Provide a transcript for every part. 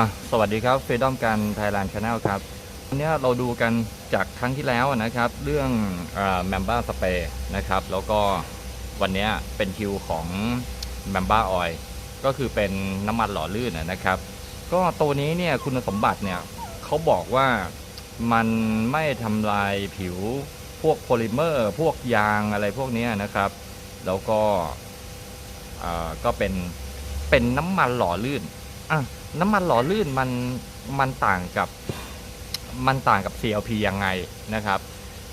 อะสวัสดีครับเฟดอมกันไทยแลนด์ชาแนลครับวันนี้เราดูกันจากครั้งที่แล้วนะครับ เรื่องแมมบ้าสเปรย์นะครับ แล้วก็วันนี้เป็นคิวของแมมบ้าออยก็คือเป็นน้ำมันหล่อลื่นนะนะครับ ก็ตัวนี้เนี่ยคุณสมบัติเนี่ยเขาบอกว่ามันไม่ทำลายผิวพวกโพลิเมอร์ พวกยางอะไรพวกนี้นะครับ แล้วก็ก็เป็นเป็นน้ำมันหล่อลื่นอะ น้ำมันหล่อลื่นมันมันต่างกับมันต่างกับ CLP ยังไงนะครับ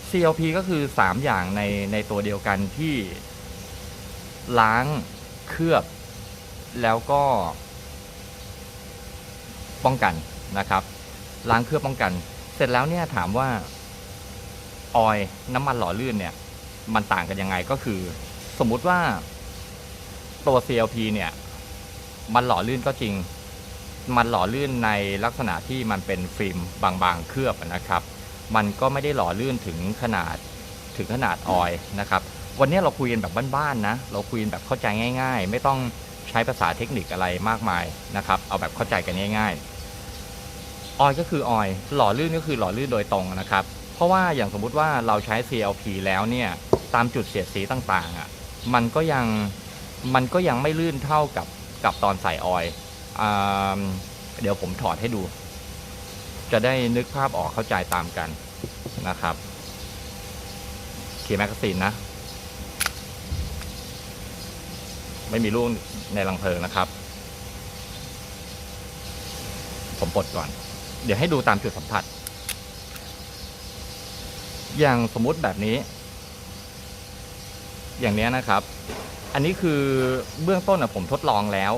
CLP ก็คือ 3 อย่างในในตัวเดียวกันที่ล้างเคลือบแล้วก็ป้องกันนะครับ ล้างเคลือบป้องกัน เสร็จแล้วเนี่ยถามว่าออยน้ำมันหล่อลื่นเนี่ย มันต่างกันยังไงก็คือ สมมุติว่าตัว CLP เนี่ย มันหล่อลื่นก็จริง มันหล่อลื่นในลักษณะที่มันเป็นฟิล์มบางๆ เคลือบนะครับ มันก็ไม่ได้หล่อลื่นถึงขนาดถึงขนาดออยนะครับ วันนี้เราคุยกันแบบบ้านๆนะ เราคุยกันแบบเข้าใจง่าย ๆ ไม่ต้องใช้ภาษาเทคนิคอะไรมากมายนะครับ เอาแบบเข้าใจกันง่าย ๆ ออยก็คือออยหล่อลื่นก็คือหล่อลื่นโดยตรงนะครับ เพราะว่าอย่างสมมุติว่าเราใช้ CLP แล้วเนี่ยตามจุดเสียดสีต่างๆอะมันก็ยังมันก็ยังไม่ลื่นเท่ากับกับตอนใส่ออย เดี๋ยวผมถอดให้ดู จะได้นึกภาพออกเข้าใจตามกันนะครับเคแมกซีนนะ ไม่มีลูกในรังเพลิงนะครับ ผมปลดก่อน เดี๋ยวให้ดูตามจุดสัมผัส อย่างสมมุติแบบนี้ อย่างนี้นะครับ อันนี้คือเบื้องต้นอะผมทดลองแล้ว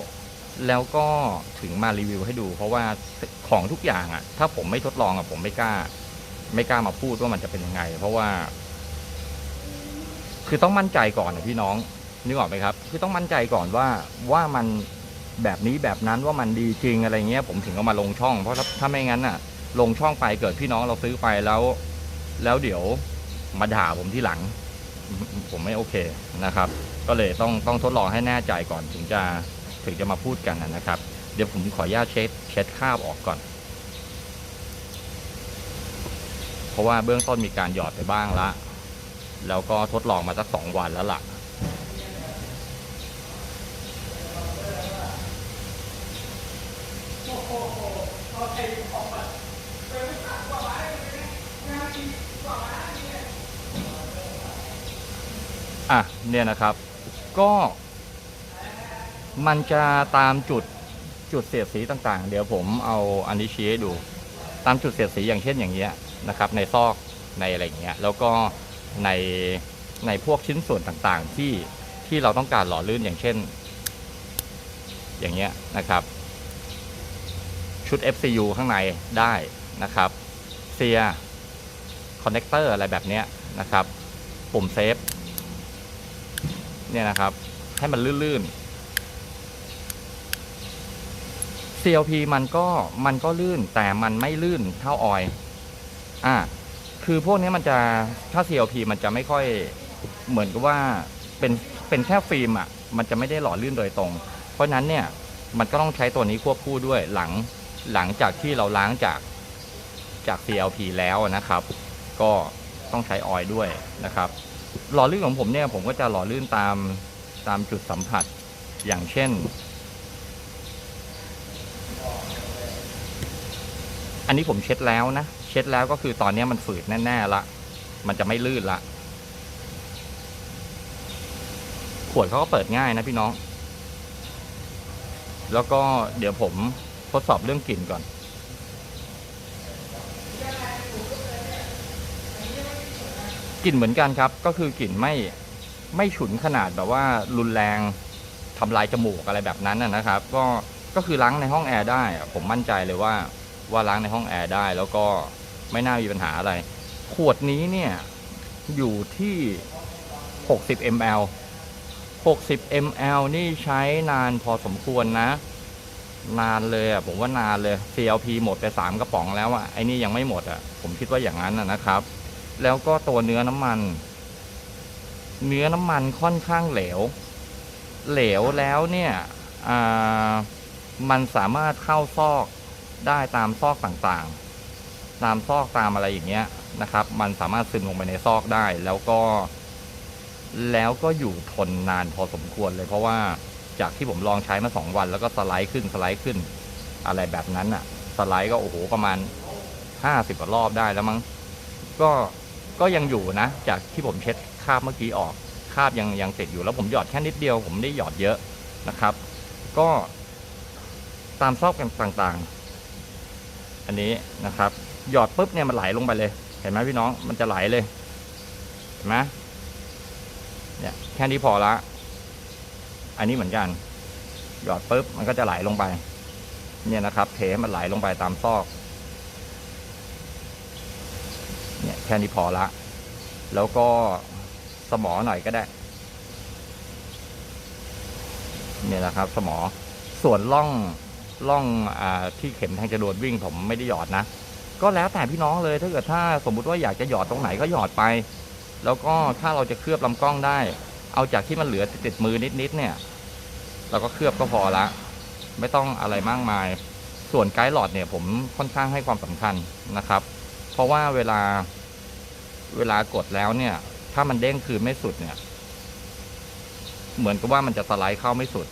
แล้วก็ถึงมารีวิวให้ดู เพราะว่าของทุกอย่างอะถ้าผมไม่ทดลองอะผมไม่กล้า ไม่กล้ามาพูดว่ามันจะเป็นยังไง เพราะว่า คือต้องมั่นใจก่อนนะพี่น้องนึกออกไหมครับ คือต้องมั่นใจก่อนว่าว่ามันแบบนี้แบบนั้นว่ามันดีจริงอะไรเงี้ย ผมถึงเอามาลงช่อง เพราะถ้าไม่งั้นน่ะ ลงช่องไปเกิดพี่น้องเราซื้อไปแล้ว แล้วเดี๋ยวมาด่าผมที่หลัง ผมไม่โอเคนะครับ ก็เลยต้องต้องทดลองให้แน่ใจก่อนถึงจะ ถึงจะมาพูดกันนะครับ เดี๋ยวผมขออนุญาตเช็ดเช็ดคราบออกก่อน เพราะว่าเบื้องต้นมีการหยอดไปบ้างละ แล้วก็ทดลองมาสักสองวันแล้วล่ะอะเนี่ยนะครับ ก็ มันจะตามจุดจุดเสียดสีต่างๆ เดี๋ยวผมเอาอันนี้ชี้ให้ดู ตามจุดเสียดสีอย่างเช่นอย่างเงี้ยนะครับ ในซอกในอะไรอย่างเงี้ยแล้วก็ในในพวกชิ้นส่วนต่างๆ ที่ที่เราต้องการหล่อลื่นอย่างเช่น อย่างเงี้ยนะครับ ชุด FCU ข้างในได้นะครับเซียคอนเนคเตอร์อะไรแบบเนี้ยนะครับ ปุ่มเซฟเนี่ยนะครับ ให้มันลื่นๆ CLP มันก็มันก็ลื่นแต่มันไม่ลื่นเท่าออยอะคือพวกนี้มันจะถ้า CLP มันจะไม่ค่อยเหมือนกับว่าเป็นเป็นแค่ฟิล์มอะมันจะไม่ได้หล่อลื่นโดยตรง เพราะนั้นเนี่ยมันก็ต้องใช้ตัวนี้ควบคู่ด้วยหลังหลังจากที่เราล้างจากจาก CLP แล้วนะครับ ก็ต้องใช้ออยด้วยนะครับหล่อลื่นของผมเนี่ยผมก็จะหล่อลื่นตามตามจุดสัมผัสอย่างเช่น อันนี้ผมเช็ดแล้วนะ เช็ดแล้วก็คือตอนนี้มันฝืดแน่ๆละ มันจะไม่ลื่นละ ขวดเขาก็เปิดง่ายนะพี่น้อง แล้วก็เดี๋ยวผมทดสอบเรื่องกลิ่นก่อน กลิ่นเหมือนกันครับ ก็คือกลิ่นไม่ไม่ฉุนขนาดแบบว่ารุนแรงทำลายจมูกอะไรแบบนั้นนะครับ ก็ก็คือล้างในห้องแอร์ได้ ผมมั่นใจเลยว่า ว่าล้างในห้องแอร์ได้ แล้วก็ไม่น่ามีปัญหาอะไร ขวดนี้เนี่ยอยู่ที่ 60 ml 60 ml นี่ใช้นานพอสมควรนะ นานเลยอะผมว่านานเลย CLP หมดไปสามกระป๋องแล้วอะไอ้นี่ยังไม่หมดอะ ผมคิดว่าอย่างนั้นนะครับ แล้วก็ตัวเนื้อน้ำมัน เนื้อน้ำมันค่อนข้างเหลว เหลวแล้วเนี่ยมันสามารถเข้าซอก ได้ตามซอกต่างๆ ตามซอกตามอะไรอย่างเงี้ยนะครับ มันสามารถซึมลงไปในซอกได้ แล้วก็ แล้วก็อยู่ทนนานพอสมควรเลย เพราะว่าจากที่ผมลองใช้มาสองวัน แล้วก็สไลด์ขึ้นสไลด์ขึ้น อะไรแบบนั้นอะสไลด์ก็โอ้โหประมาณห้าสิบกว่ารอบได้แล้วมั้งก็ก็ยังอยู่นะ จากที่ผมเช็ดคราบเมื่อกี้ออกคราบยังยังติดอยู่แล้วผมหยอดแค่นิดเดียว ผมไม่ได้หยอดเยอะนะครับ ก็ตามซอกต่างๆ อันนี้นะครับ หยอดปุ๊บเนี่ยมันไหลลงไปเลย เห็นไหมพี่น้องมันจะไหลเลยเห็นไหมเนี่ยแค่นี้พอละ อันนี้เหมือนกัน หยอดปุ๊บมันก็จะไหลลงไป เนี่ยนะครับ เทมันไหลลงไปตามซอก เนี่ยแค่นี้พอละ แล้วก็สมอหน่อยก็ได้ เนี่ยนะครับ สมอส่วนล่อง ล่องอที่เข็มแทงจรวดวิ่งผมไม่ได้หยอดนะ ก็แล้วแต่พี่น้องเลยถ้าเกิดถ้าสมมุติว่าอยากจะหยอดตรงไหนก็หยอดไป แล้วก็ถ้าเราจะเคลือบลำกล้องได้ เอาจากที่มันเหลือติดมือนิดๆเนี่ย เราก็เคลือบก็พอละ ไม่ต้องอะไรมากมาย ส่วนไกด์หลอดเนี่ยผมค่อนข้างให้ความสำคัญนะครับ เพราะว่าเวลาเวลากดแล้วเนี่ย ถ้ามันเด้งคืนไม่สุดเนี่ย เหมือนกับว่ามันจะสไลด์เข้าไม่สุด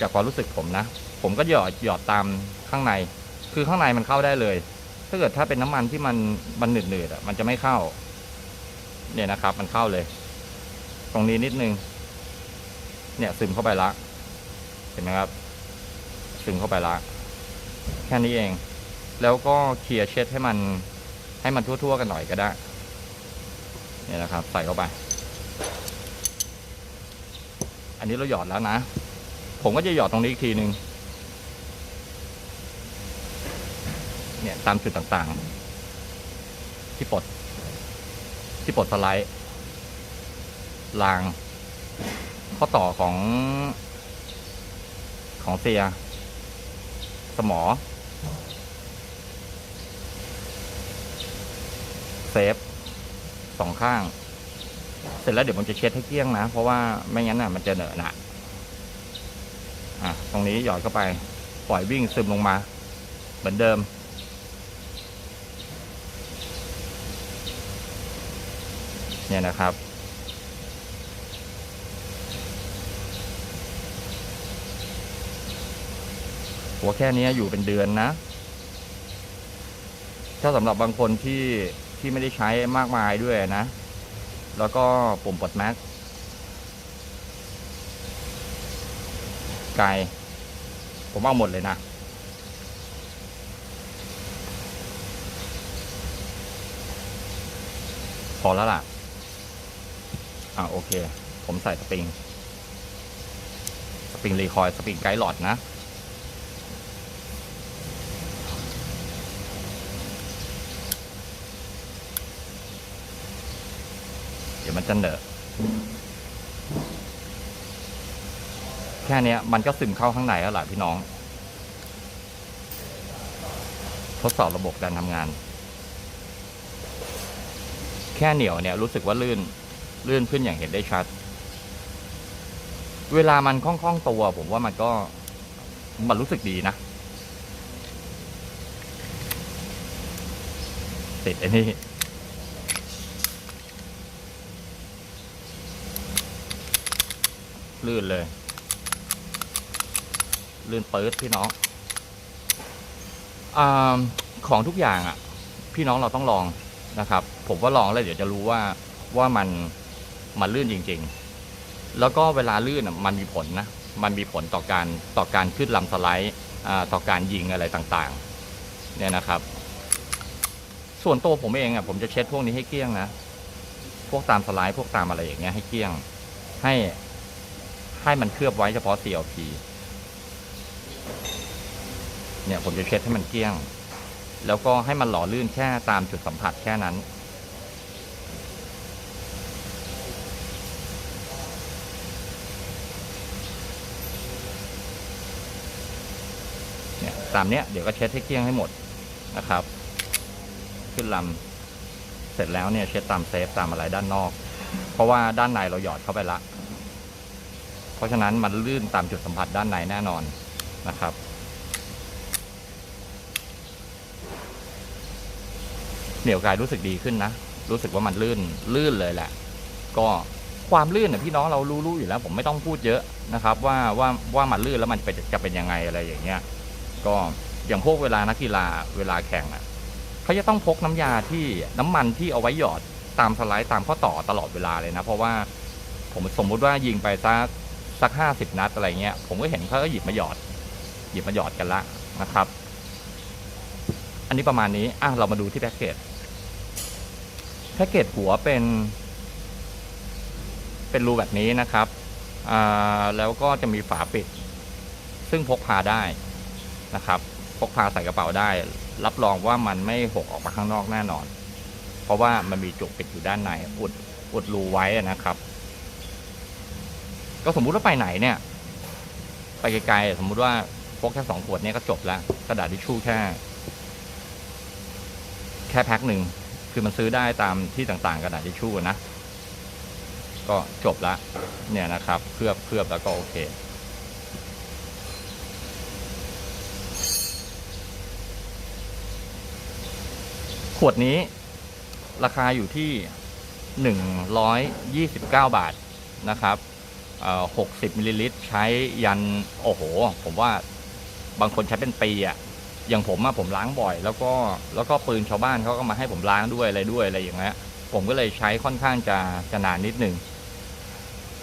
จากความรู้สึกผมนะ ผมก็หยอดหยอดตามข้างใน คือข้างในมันเข้าได้เลย ถ้าเกิดถ้าเป็นน้ำมันที่มันมันหนืดๆอะมันจะไม่เข้า เนี่ยนะครับ มันเข้าเลย ตรงนี้นิดนึง เนี่ยซึมเข้าไปละ เห็นไหมครับ ซึมเข้าไปละแค่นี้เอง แล้วก็เคลียร์เช็ดให้มัน ให้มันทั่วๆกันหน่อยก็ได้ เนี่ยนะครับ ใส่เข้าไป อันนี้เราหยอดแล้วนะ ผมก็จะหยอดตรงนี้อีกทีหนึ่งเนี่ย ตามจุดต่างๆ ที่ปลดที่ปลดสไลด์ราง ข้อต่อของของเซีย สมอ เซฟสองข้าง เสร็จแล้วเดี๋ยวผมจะเช็ดให้เกลี้ยงนะ เพราะว่าไม่งั้นน่ะมันจะเหนอะหนะอะ ตรงนี้หยอดเข้าไป ปล่อยวิ่งซึมลงมา เหมือนเดิม เนี่ยนะครับ หัวแค่นี้อยู่เป็นเดือนนะ ถ้าสำหรับบางคนที่ที่ไม่ได้ใช้มากมายด้วยนะ แล้วก็ปุ่มปลดแม็กไกลผมเอาหมดเลยนะพอแล้วล่ะ อ่าโอเค ผมใส่สปริง สปริงรีคอยล์สปริงไกด์หลอดนะ เดี๋ยวมันจะเหนอะแค่นี้มันก็ซึมเข้าข้างในแล้วล่ะพี่น้อง ทดสอบระบบการทำงาน แค่เหนียวเนี่ยรู้สึกว่าลื่น เลื่อนขึ้นอย่างเห็นได้ชัด เวลามันคล่องๆตัว ผมว่ามันก็มันรู้สึกดีนะ ติดไอ้นี่ลื่นเลย ลื่นเปิดพี่น้องอาของทุกอย่างอะ พี่น้องเราต้องลองนะครับ ผมว่าลองแล้วเดี๋ยวจะรู้ว่าว่ามัน มันลื่นจริง ๆ แล้วก็เวลาลื่นมันมีผลนะมันมีผลต่อการต่อการขึ้นลำสไลด์ต่อการยิงอะไรต่างๆ เนี่ยนะครับ ส่วนตัวผมเองอะผมจะเช็ดพวกนี้ให้เกลี้ยงนะ พวกตามสไลด์พวกตามอะไรอย่างเงี้ยให้เกลี้ยง ให้ให้มันเคลือบไว้เฉพาะ CLP เนี่ยผมจะเช็ดให้มันเกลี้ยง แล้วก็ให้มันหล่อลื่นแค่ตามจุดสัมผัสแค่นั้น ตามเนี้ยเดี๋ยวก็เช็ดให้เกลี้ยงให้หมดนะครับ ขึ้นลำเสร็จแล้วเนี่ยเช็ดตามเซฟตามอะไรด้านนอก เพราะว่าด้านในเราหยอดเข้าไปละ เพราะฉะนั้นมันลื่นตามจุดสัมผัสด้านในแน่นอนนะครับเหนียวกายรู้สึกดีขึ้นนะ รู้สึกว่ามันลื่นลื่นเลยแหละ ก็ความลื่นเนี่ยพี่น้องเรารู้ๆอยู่แล้ว ผมไม่ต้องพูดเยอะนะครับ ว่าว่าว่ามันลื่นแล้วมันจะจะเป็นยังไงอะไรอย่างเงี้ย ก็อย่างพวกเวลานักกีฬาเวลาแข่งอะเขาจะต้องพกน้ำยาที่น้ำมันที่เอาไว้หยอดตามสไลด์ตามข้อต่อตลอดเวลาเลยนะ เพราะว่าผมสมมุติว่ายิงไปสักสักห้าสิบนัดอะไรเงี้ย ผมก็เห็นเขาก็หยิบมาหยอด หยิบมาหยอดกันละนะครับ อันนี้ประมาณนี้อะเรามาดูที่แพ็กเกจแพ็กเกจหัวเป็น เป็นรูแบบนี้นะครับอ่าแล้วก็จะมีฝาปิด ซึ่งพกพาได้ นะครับ พกพาใส่กระเป๋าได้ รับรองว่ามันไม่หกออกมาข้างนอกแน่นอน เพราะว่ามันมีจุกปิดอยู่ด้านในอุดอุดรูไว้นะครับ ก็สมมุติว่าไปไหนเนี่ย ไปไกลๆสมมุติว่าพกแค่สองขวดเนี่ยก็จบแล้วกระดาษทิชชู่แค่ แค่แพ็คหนึ่งคือมันซื้อได้ตามที่ต่างๆ กระดาษทิชชู่นะก็จบละเนี่ยนะครับเคลือบเคลือบแล้วก็โอเค ขวดนี้ราคาอยู่ที่หนึ่งร้อยยี่สิบเก้าบาทนะครับหกสิบมิลลิลิตรใช้ยันโอ้โห ผมว่าบางคนใช้เป็นปีอะอย่างผมอะผมล้างบ่อย แล้วก็แล้วก็ปืนชาวบ้านเขาก็มาให้ผมล้างด้วยอะไรด้วยอะไรอย่างเงี้ยผมก็เลยใช้ค่อนข้างจะจะนานนิดนึง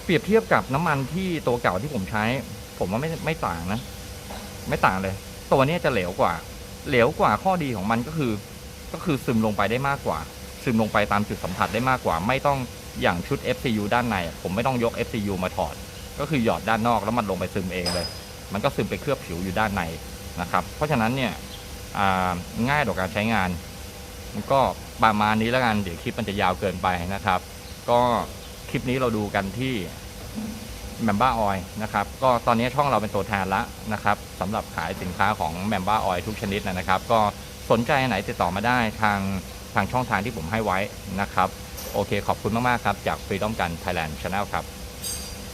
เปรียบเทียบกับน้ำมันที่ตัวเก่าที่ผมใช้ ผมว่าไม่ไม่ต่างนะ ไม่ต่างเลย ตัวนี้จะเหลวกว่า เหลวกว่าข้อดีของมันก็คือ ก็คือซึมลงไปได้มากกว่า ซึมลงไปตามจุดสัมผัสได้มากกว่า ไม่ต้องอย่างชุด FCU ด้านใน ผมไม่ต้องยก FCU มาถอด ก็คือหยอดด้านนอกแล้วมันลงไปซึมเองเลย มันก็ซึมไปเคลือบผิวอยู่ด้านในนะครับ เพราะฉะนั้นเนี่ยง่ายต่อการใช้งาน มันก็ประมาณนี้แล้วกัน เดี๋ยวคลิปมันจะยาวเกินไปนะครับ ก็คลิปนี้เราดูกันที่แมมบ้าออยนะครับ ก็ตอนนี้ช่องเราเป็นตัวแทนละนะครับสำหรับขายสินค้าของแมมบ้าออยทุกชนิดนะครับ ก็ สนใจไหนติดต่อมาได้ทางทางช่องทางที่ผมให้ไว้นะครับ โอเคขอบคุณมาก ๆ ครับ จาก Freedom กัน Thailand Channel ครับ